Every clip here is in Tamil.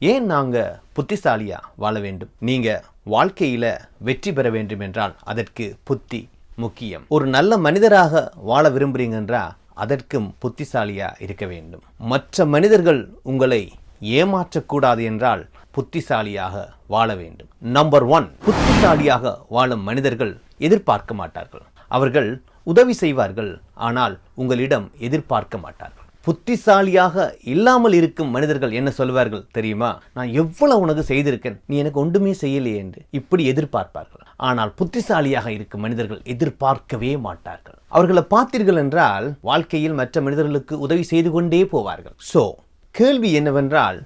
ஏன் நாங்கள் புத்திசாலியாக வாழ வேண்டும்? நீங்கள் வாழ்க்கையில் வெற்றி பெற வேண்டும் என்றால் அதற்கு புத்தி முக்கியம். ஒரு நல்ல மனிதராக வாழ விரும்புறீங்கன்றா அதற்கும் புத்திசாலியாக இருக்க வேண்டும். மற்ற மனிதர்கள் உங்களை ஏமாற்றக்கூடாது என்றால் புத்திசாலியாக வாழ வேண்டும். நம்பர் ஒன் புத்திசாலியாக வாழும் மனிதர்கள் எதிர்பார்க்க மாட்டார்கள். அவர்கள் உதவி செய்வார்கள் ஆனால் உங்களிடம் எதிர்பார்க்க மாட்டார்கள். புத்திசாலியாக இல்லாமல் இருக்கும் மனிதர்கள் என்ன சொல்வார்கள் தெரியுமா? நான் எவ்வளவு உனக்கு செய்திருக்கேன் நீ எனக்கு ஒன்றுமே செய்யலையே என்று. இப்படி எதிர்பார்ப்பார்கள். ஆனால் புத்திசாலியாக இருக்கும் மனிதர்கள் எதிர்பார்க்கவே மாட்டார்கள். அவர்களை பார்த்தீர்கள் என்றால் வாழ்க்கையில் மற்ற மனிதர்களுக்கு உதவி செய்து கொண்டே போவார்கள். சோ கேள்வி என்னவென்றால்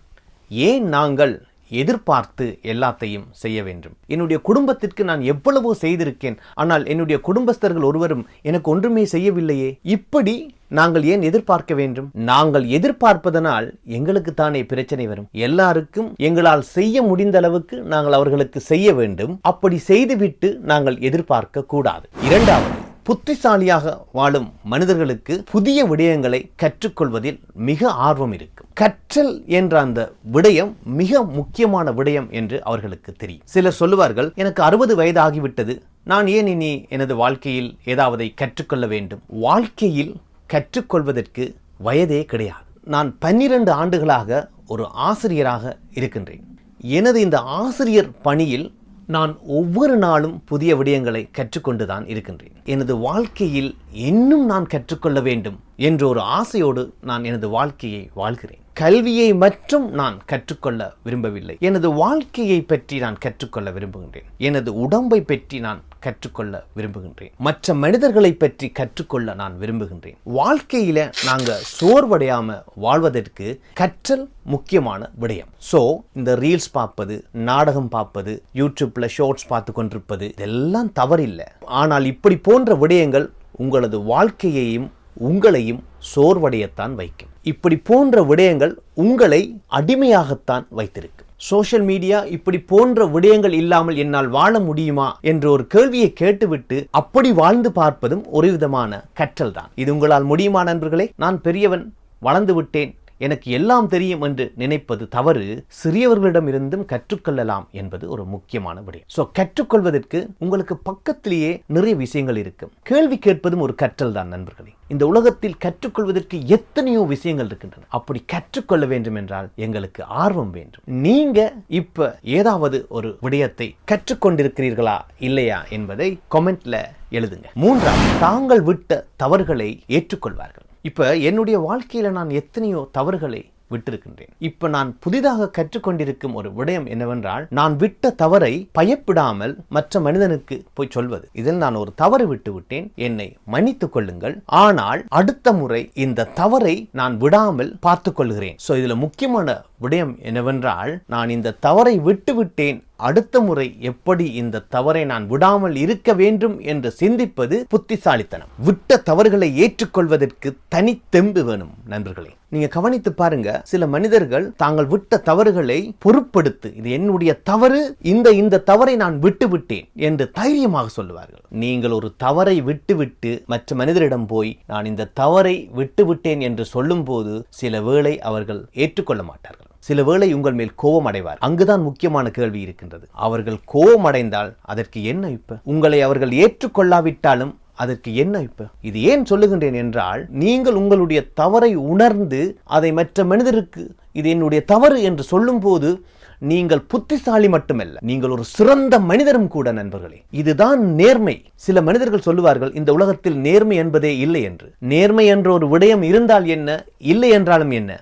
ஏன் நாங்கள் எதிர்பார்த்து எல்லாத்தையும் செய்ய வேண்டும். என்னுடைய குடும்பத்திற்கு நான் எவ்வளவோ செய்திருக்கேன் ஆனால் என்னுடைய குடும்பஸ்தர்கள் ஒருவரும் எனக்கு ஒன்றுமே செய்யவில்லையே. இப்படி நாங்கள் ஏன் எதிர்பார்க்க வேண்டும்? நாங்கள் எதிர்பார்ப்பதனால் எங்களுக்கு தானே பிரச்சனை வரும். எல்லாருக்கும் எங்களால் செய்ய முடிந்த அளவுக்கு நாங்கள் அவர்களுக்கு செய்ய வேண்டும். அப்படி செய்துவிட்டு நாங்கள் எதிர்பார்க்க கூடாது. இரண்டாவது புத்திசாலியாக வாழும் மனிதர்களுக்கு புதிய விடயங்களை கற்றுக்கொள்வதில் மிக ஆர்வம் இருக்கும். கற்றல் என்ற அந்த விடயம் மிக முக்கியமான விடயம் என்று அவர்களுக்கு தெரியும். சிலர் சொல்லுவார்கள் எனக்கு அறுபது வயது ஆகிவிட்டது. நான் ஏன் இனி எனது வாழ்க்கையில் ஏதாவது கற்றுக்கொள்ள வேண்டும்? வாழ்க்கையில் கற்றுக்கொள்வதற்கு வயதே கிடையாது. நான் பன்னிரண்டு ஆண்டுகளாக ஒரு ஆசிரியராக இருக்கின்றேன். எனது இந்த ஆசிரியர் பணியில் நான் ஒவ்வொரு நாளும் புதிய விடயங்களை கற்றுக்கொண்டுதான் இருக்கின்றேன். எனது வாழ்க்கையில் இன்னும் நான் கற்றுக்கொள்ள வேண்டும். என்ற ஒரு ஆசையோடு நான் எனது வாழ்க்கையை வாழ்கிறேன். கல்வியை மட்டும் நான் கற்றுக்கொள்ள விரும்பவில்லை. எனது வாழ்க்கையை பற்றி நான் கற்றுக்கொள்ள விரும்புகின்றேன். எனது உடம்பை பற்றி நான் கற்றுக்கொள்ள விரும்புகின்றேன். மற்ற மனிதர்களை பற்றி கற்றுக்கொள்ள நான் விரும்புகின்றேன். வாழ்க்கையில நாங்க சோர்வடையாம வாழ்வதற்கு கற்றல் முக்கியமான விடயம். சோ இந்த ரீல்ஸ் பார்ப்பது நாடகம் பார்ப்பது யூடியூப்ல ஷார்ட்ஸ் பார்த்து கொண்டிருப்பது இதெல்லாம் தவறில்லை. ஆனால் இப்படி போன்ற விடயங்கள் உங்களது வாழ்க்கையையும் உங்களையும் சோர்வடையத்தான் வைக்கும். இப்படி போன்ற விடயங்கள் உங்களை அடிமையாகத்தான் வைத்திருக்கும். சோஷியல் மீடியா இப்படி போன்ற விடயங்கள் இல்லாமல் என்னால் வாழ முடியுமா என்ற ஒரு கேள்வியை கேட்டுவிட்டு அப்படி வாழ்ந்து பார்ப்பதும் ஒரு விதமான கற்றல் தான் இது உங்களால் முடியுமா நண்பர்களே? நான் பெரியவன் வளர்ந்து விட்டேன். எனக்கு எல்லாம் தெரியும் என்று நினைப்பது தவறு சிறியவர்களிடம் இருந்தும் கற்றுக்கொள்ளலாம் என்பது ஒரு முக்கியமான விடயம். ஸோ கற்றுக்கொள்வதற்கு உங்களுக்கு பக்கத்திலேயே நிறைய விஷயங்கள் இருக்கும். கேள்வி கேட்பதும் ஒரு கற்றல் தான் நண்பர்களே. இந்த உலகத்தில் கற்றுக்கொள்வதற்கு எத்தனையோ விஷயங்கள் இருக்கின்றன. அப்படி கற்றுக்கொள்ள வேண்டும் என்றால் எங்களுக்கு ஆர்வம் வேண்டும். நீங்க இப்ப ஏதாவது ஒரு விடயத்தை கற்றுக்கொண்டிருக்கிறீர்களா இல்லையா என்பதை கமெண்ட்ல எழுதுங்க. மூன்றாம் தாங்கள் விட்ட தவறுகளை ஏற்றுக்கொள்வார்கள். இப்போ என்னுடைய வாழ்க்கையில் நான் எத்தனையோ தவறுகளை விட்டிருக்கின்றேன். இப்ப நான் புதிதாக கற்றுக்கொண்டிருக்கும் ஒரு விடயம் என்னவென்றால் நான் விட்ட தவறை பயப்படாமல் மற்ற மனிதனுக்கு போய் சொல்வது. இதில் நான் ஒரு தவறு விட்டு விட்டேன் என்னை மன்னித்துக் கொள்ளுங்கள். ஆனால் அடுத்த முறை இந்த தவறை நான் விடாமல் பார்த்துக் கொள்கிறேன். சோ இதுல முக்கியமான விடயம் என்னவென்றால் நான் இந்த தவறை விட்டு விட்டேன் அடுத்த முறை எப்படி இந்த தவறை நான் விடாமல் இருக்க வேண்டும் என்று சிந்திப்பது புத்திசாலித்தனம். விட்ட தவறுகளை ஏற்றுக்கொள்வதற்கு தனித்தெம்பு வேணும் நண்பர்களே. நீங்க கவனித்து பாருங்க சில மனிதர்கள் தாங்கள் விட்ட தவறுகளை பொருட்படுத்து இது என்னுடைய தவறு இந்த இந்த தவறை நான் விட்டு விட்டேன் என்று தைரியமாக சொல்லுவார்கள். நீங்கள் ஒரு தவறை விட்டுவிட்டு மற்ற மனிதரிடம் போய் நான் இந்த தவறை விட்டுவிட்டேன் என்று சொல்லும்போது சில வேளை அவர்கள் ஏற்றுக்கொள்ள மாட்டார்கள். சில வேளை உங்கள் மேல் கோபம் அடைவார். அங்குதான் முக்கியமான கேள்வி இருக்கின்றது. அவர்கள் கோபம் அடைந்தால் அதற்கு என்ன இப்ப? உங்களை அவர்கள் ஏற்றுக்கொள்ளாவிட்டாலும் அதற்கு என்ன இப்ப? இது ஏன் சொல்லுகின்றேன் என்றால் நீங்கள் உங்களுடைய தவறை உணர்ந்து அதை மற்ற மனிதருக்கு இது என்னுடைய தவறு என்று சொல்லும்போது நீங்கள் புத்திசாலி மட்டுமல்ல நீங்கள் ஒரு சிறந்த மனிதரும் கூட நண்பர்களே. இதுதான் நேர்மை. சில மனிதர்கள் சொல்லுவார்கள் இந்த உலகத்தில் நேர்மை என்பதே இல்லை என்று. நேர்மை என்ற ஒரு விடயம் இருந்தால் என்ன இல்லை என்றாலும் என்ன?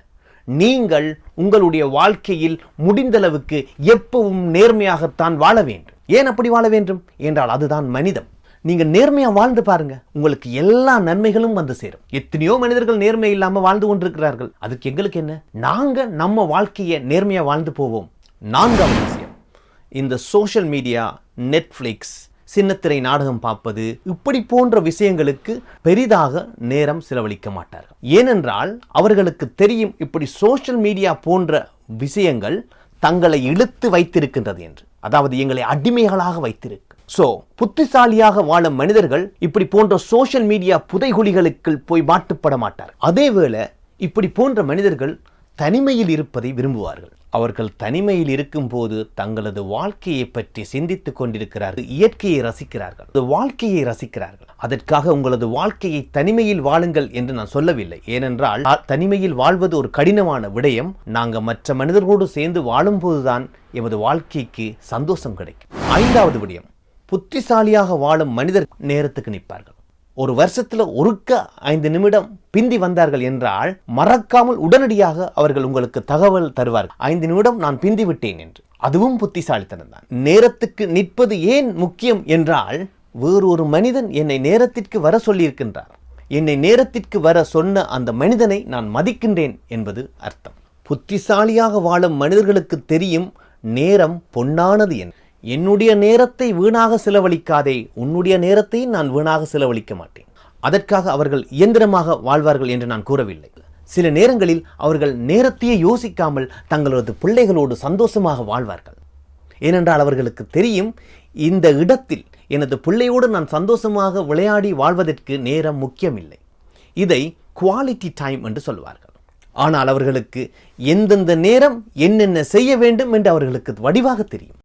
நீங்கள் உங்களுடைய வாழ்க்கையில் முடிந்தளவுக்கு எப்பவும் நேர்மையாகத்தான் வாழ வேண்டும். ஏன் அப்படி வாழ வேண்டும்? என்றால் அதுதான் மனிதம். நீங்கள் நேர்மையாக வாழ்ந்து பாருங்க. உங்களுக்கு எல்லா நன்மைகளும் வந்து சேரும். எத்தனையோ மனிதர்கள் நேர்மை இல்லாமல் வாழ்ந்து கொண்டிருக்கிறார்கள். அதுக்கு எங்களுக்கு என்ன? நாங்கள் நம்ம வாழ்க்கையை நேர்மையாக வாழ்ந்து போவோம். நான்காவது விஷயம். இந்த சோஷியல் மீடியா நெட்ஃப்ளிக்ஸ் சின்னத்திரை நாடகம் பார்ப்பது இப்படி போன்ற விஷயங்களுக்கு பெரிதாக நேரம் செலவழிக்க மாட்டார்கள் ஏனென்றால் அவர்களுக்கு தெரியும் இப்படி சோஷியல் மீடியா போன்ற விஷயங்கள் தங்களை இழுத்து வைத்திருக்கின்றது என்று. அதாவது எங்களை அடிமைகளாக வைத்திருக்கு. சோ புத்திசாலியாக வாழும் மனிதர்கள் இப்படி போன்ற சோஷியல் மீடியா புதைகுழிகளுக்கு போய் மாட்டுப்பட மாட்டார். அதேவேளை இப்படி போன்ற மனிதர்கள் தனிமையில் இருப்பதை விரும்புவார்கள். அவர்கள் தனிமையில் இருக்கும்போது தங்களது வாழ்க்கையை பற்றி சிந்தித்துக் கொண்டிருக்கிறார்கள் இயற்கையை ரசிக்கிறார்கள். வாழ்க்கையை ரசிக்கிறார்கள். அதற்காக உங்களது வாழ்க்கையை தனிமையில் வாழுங்கள் என்று நான் சொல்லவில்லை. ஏனென்றால் தனிமையில் வாழ்வது ஒரு கடினமான விடயம். நாங்கள் மற்ற மனிதர்களோடு சேர்ந்து வாழும்போதுதான் எமது வாழ்க்கைக்கு சந்தோஷம் கிடைக்கும். ஐந்தாவது விடயம் புத்திசாலியாக வாழும் மனிதர் நேரத்துக்கு நிற்பார்கள். ஒரு வருஷத்துல ஒருக்க ஐந்து நிமிடம் பிந்தி வந்தார்கள் என்றால் மறக்காமல் உடனடியாக அவர்கள் உங்களுக்கு தகவல் தருவார்கள். ஐந்து நிமிடம் நான் பிந்தி விட்டேன் என்று. அதுவும் புத்திசாலித்தனம் தான். நேரத்துக்கு நிற்பது ஏன் முக்கியம் என்றால் வேறு ஒரு மனிதன் என்னை நேரத்திற்கு வர சொல்லியிருக்கின்றார். என்னை நேரத்திற்கு வர சொன்ன அந்த மனிதனை நான் மதிக்கின்றேன் என்பது அர்த்தம். புத்திசாலியாக வாழும் மனிதர்களுக்கு தெரியும் நேரம் பொன்னானது என்று என்னுடைய நேரத்தை வீணாக செலவழிக்காதே உன்னுடைய நேரத்தை நான் வீணாக செலவழிக்க மாட்டேன். அதற்காக அவர்கள் இயந்திரமாக வாழ்வார்கள் என்று நான் கூறவில்லை. சில நேரங்களில் அவர்கள் நேரத்தையே யோசிக்காமல் தங்களது பிள்ளைகளோடு சந்தோஷமாக வாழ்வார்கள். ஏனென்றால் அவர்களுக்கு தெரியும் இந்த இடத்தில் எனது பிள்ளையோடு நான் சந்தோஷமாக விளையாடி வாழ்வதற்கு நேரம் முக்கியமில்லை. இதை குவாலிட்டி டைம் என்று சொல்வார்கள். ஆனால் அவர்களுக்கு எந்தெந்த நேரம் என்னென்ன செய்ய வேண்டும் என்று அவர்களுக்கு வடிவாக தெரியும்.